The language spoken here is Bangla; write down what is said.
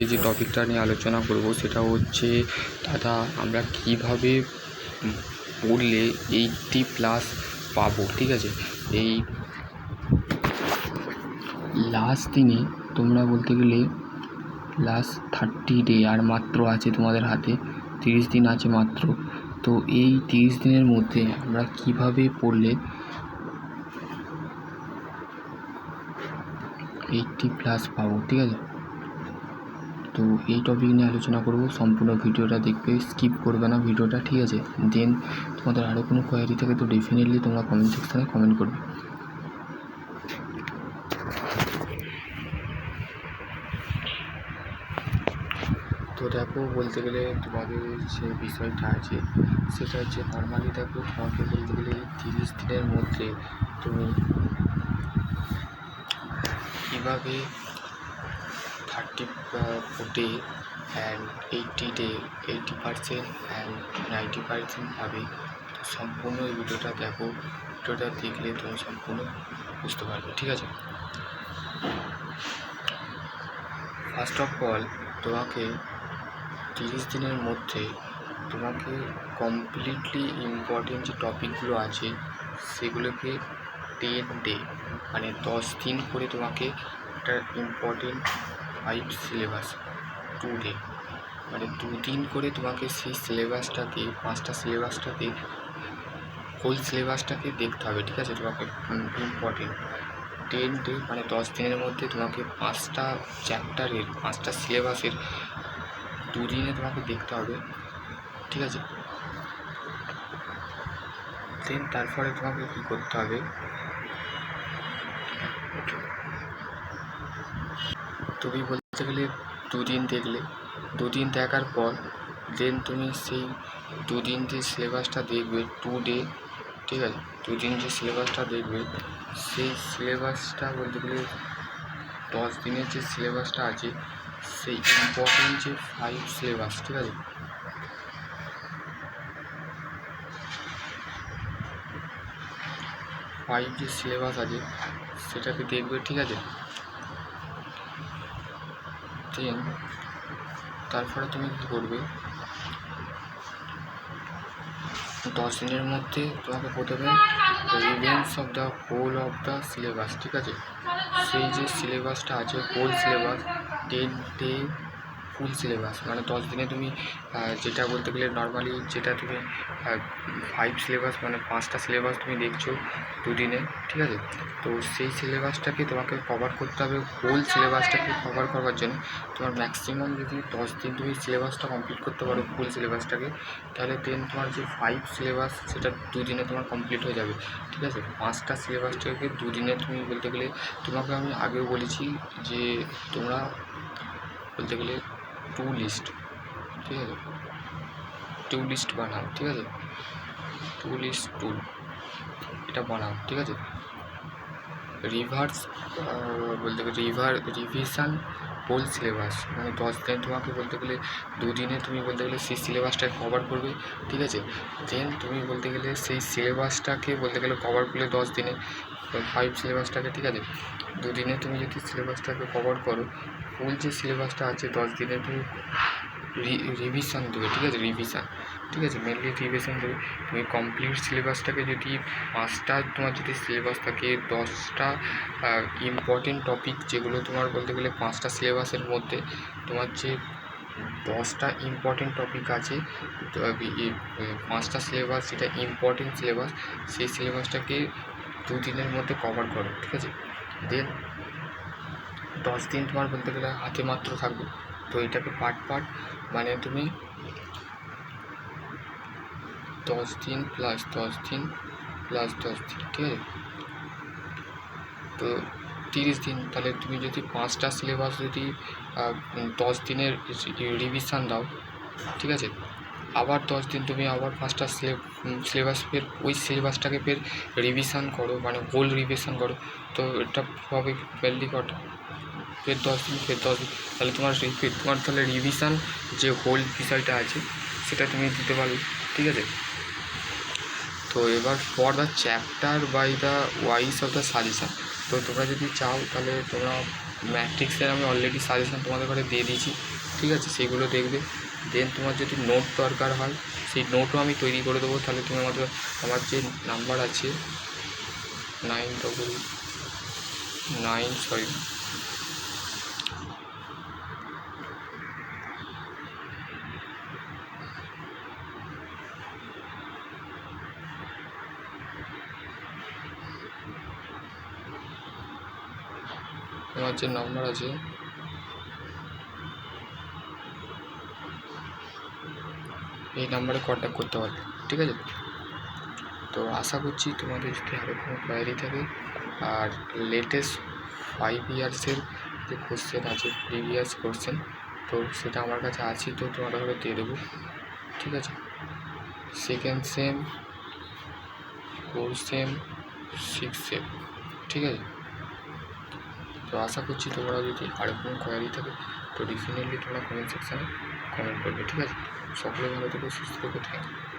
যে টপিকটা নিয়ে আলোচনা করব সেটা হচ্ছে, দাদা আমরা কীভাবে পড়লে এইটটি প্লাস পাবো, ঠিক আছে? এই লাস্ট দিনে তোমরা বলতে গেলে লাস্ট থার্টি ডে আর মাত্র আছে তোমাদের হাতে, তিরিশ দিন আছে মাত্র। তো এই তিরিশ দিনের মধ্যে আমরা কীভাবে পড়লে এইটটি প্লাস পাবো, ঠিক আছে? তো এই টপিক নিয়ে আলোচনা করব। সম্পূর্ণ ভিডিওটা দেখবে স্কিপ করবে না ভিডিওটা, ঠিক আছে? দেন তোমাদের আরও কোনো কোয়ারি থাকে তো ডেফিনেটলি তোমরা কমেন্ট সেকশানে কমেন্ট করবে। তো দেখো, বলতে গেলে তোমাদের যে বিষয়টা আছে, সেটা হচ্ছে নর্মালি দেখো, তোমাকে বলতে গেলে তিরিশ দিনের মধ্যে তুমি কীভাবে thirty day and eighty day eighty percent and ninety percent তো সম্পূর্ণ এই ভিডিওটা দেখো। ভিডিওটা দেখলে তুমি সম্পূর্ণ বুঝতে পারবে, ঠিক আছে? ফার্স্ট অফ অল তোমাকে তিরিশ দিনের মধ্যে তোমাকে কমপ্লিটলি ইম্পর্টেন্ট যে টপিকগুলো আছে, সেগুলোকে টেন ডে মানে দশ দিন করে তোমাকে একটা important five syllabus two day মানে দুদিন করে তোমাকে সেই সিলেবাসটাকে পাঁচটা সিলেবাসটাকে হোল সিলেবাসটাকে দেখতে হবে, ঠিক আছে? তোমাকে ইম্পর্টেন্ট টেন ডে মানে দশ দিনের মধ্যে তোমাকে পাঁচটা চ্যাপ্টারের পাঁচটা সিলেবাসের দুদিনে তোমাকে দেখতে হবে, ঠিক আছে? দেন তারপরে তোমাকে কী করতে হবে? তুমি বলতে গেলে দুদিন দেখলে। দুদিন দেখার পর দেন তুমি সেই দুদিন যে সিলেবাসটা দেখবে টু ডে ঠিক আছে? দুদিন যে সিলেবাসটা দেখবে, সেই সিলেবাসটা বলতে গেলে দশ দিনের যে সিলেবাসটা আছে, সেই ইম্পর্টেন্ট যে ফাইভ সিলেবাস ঠিক আছে? ফাইভ যে সিলেবাস আছে, সেটাকে দেখবে, ঠিক আছে? দেন তারপরে তুমি কী করবে দশ দিনের মধ্যে তোমাকে প্রথমে revenge of the whole of the syllabus ঠিক আছে? সেই যে সিলেবাসটা আছে whole syllabus ten day full syllabus মানে দশ দিনে তুমি যেটা বলতে গেলে নর্মালি যেটা তুমি ফাইভ সিলেবাস মানে পাঁচটা সিলেবাস তুমি দেখছ দুদিনে, ঠিক আছে? তো সেই সিলেবাসটাকে তোমাকে কভার করতে হবে হোল সিলেবাসটাকে কভার করার জন্য। তোমার ম্যাক্সিমাম যদি দশ দিন তুমি সিলেবাসটা কমপ্লিট করতে পারো ফুল সিলেবাসটাকে তাহলে দেন তোমার যে ফাইভ সিলেবাস সেটা দুদিনে তোমার কমপ্লিট হয়ে যাবে, ঠিক আছে? পাঁচটা সিলেবাসটাকে দুদিনে তুমি বলতে গেলে, তোমাকে আমি আগেও বলেছি যে তোমরা বলতে গেলে টু লিস্ট, ঠিক আছে? টু লিস্ট বানাও, ঠিক আছে? টু লিস্ট টু, এটা বানাও, ঠিক আছে? রিভার্স বলতে গেলে রিভার রিভিশন হোল সিলেবাস মানে দশ দিন তোমাকে বলতে গেলে দুদিনে তুমি বলতে গেলে সেই সিলেবাসটা কভার করবে, ঠিক আছে? দেন তুমি বলতে গেলে সেই সিলেবাসটাকে বলতে গেলে কভার করলে দশ দিনে ফাইভ সিলেবাসটাকে ঠিক আছে? দুদিনে তুমি যদি সিলেবাসটাকে কভার করো ফুল যে সিলেবাসটা আছে দশ দিনে তুমি রিভিশন দেবে, ঠিক আছে? রিভিশন ঠিক আছে? মেনলি রিভিশন দেবে। তুমি কমপ্লিট সিলেবাসটাকে যদি পাঁচটা, তোমার যদি সিলেবাস থাকে দশটা ইম্পর্টেন্ট টপিক যেগুলো তোমার বলতে গেলে পাঁচটা সিলেবাসের মধ্যে, তোমার যে দশটা ইম্পর্টেন্ট টপিক আছে পাঁচটা সিলেবাস যেটা ইম্পর্টেন্ট সিলেবাস সেই সিলেবাসটাকে দুদিনের মধ্যে কভার করো, ঠিক আছে? দেন দশ দিন তোমার বলতে গেলে হাতে মাত্র থাকবে। তো এটাকে পার্ট পার্ট মানে তুমি দশ দিন প্লাস দশ দিন প্লাস দশ দিন, ঠিক আছে? তো তিরিশ দিন, তাহলে তুমি যদি পাঁচটা সিলেবাস যদি দশ দিনের রিভিশন দাও, ঠিক আছে? আবার দশ দিন তুমি আবার পাঁচটা সিলেবাস ফের ওই সিলেবাসটাকে ফের রিভিশন করো মানে হোল রিভিশন করো। তো এটা হবে ফেললি কটা? ফের দশ দিন, ফের দশ দিন। তাহলে তোমার রি- ফের তোমার তাহলে রিভিশন যে হোল বিষয়টা আছে, সেটা তুমি দিতে পারবে, ঠিক আছে? তো এবার for the chapter by the wise of the suggestion তো তোমরা যদি চাও, তাহলে তোমরা ম্যাট্রিক্সের আমি অলরেডি সাজেশন তোমাদের ঘরে দিয়ে দিয়েছি, ঠিক আছে? সেগুলো দেখবে। দেন তোমার যদি নোট দরকার হয়, সেই নোটও আমি তৈরি করে দেবো। তাহলে তুমি আমাদের, আমার যে নাম্বার আছে নাইন ডবল নাইন সরি তোমার যে। নাম্বার আছে এই নাম্বারে কন্ট্যাক্ট করতে পারবে, ঠিক আছে? তো আশা করছি তোমাদের যদি আরও কোনো কোয়ারি থাকে। আর লেটেস্ট ফাইভ ইয়ার্সের যে কোশ্চেন আছে প্রিভিয়াস কোশ্চেন তো সেটা আমার কাছে আছে, তো তোমাদের ঘরে দিয়ে দেবো, ঠিক আছে? Second sem four sem six sem ঠিক আছে? তো আশা করছি তোমরা যদি আরও কোনো কোয়ারি থাকে, তো ডেফিনেটলি তোমরা কমেন্ট সেকশানে কমেন্ট করবে, ঠিক আছে? সকলে ভালো থেকো, সুস্থ থেকো, থ্যাংক ইউ।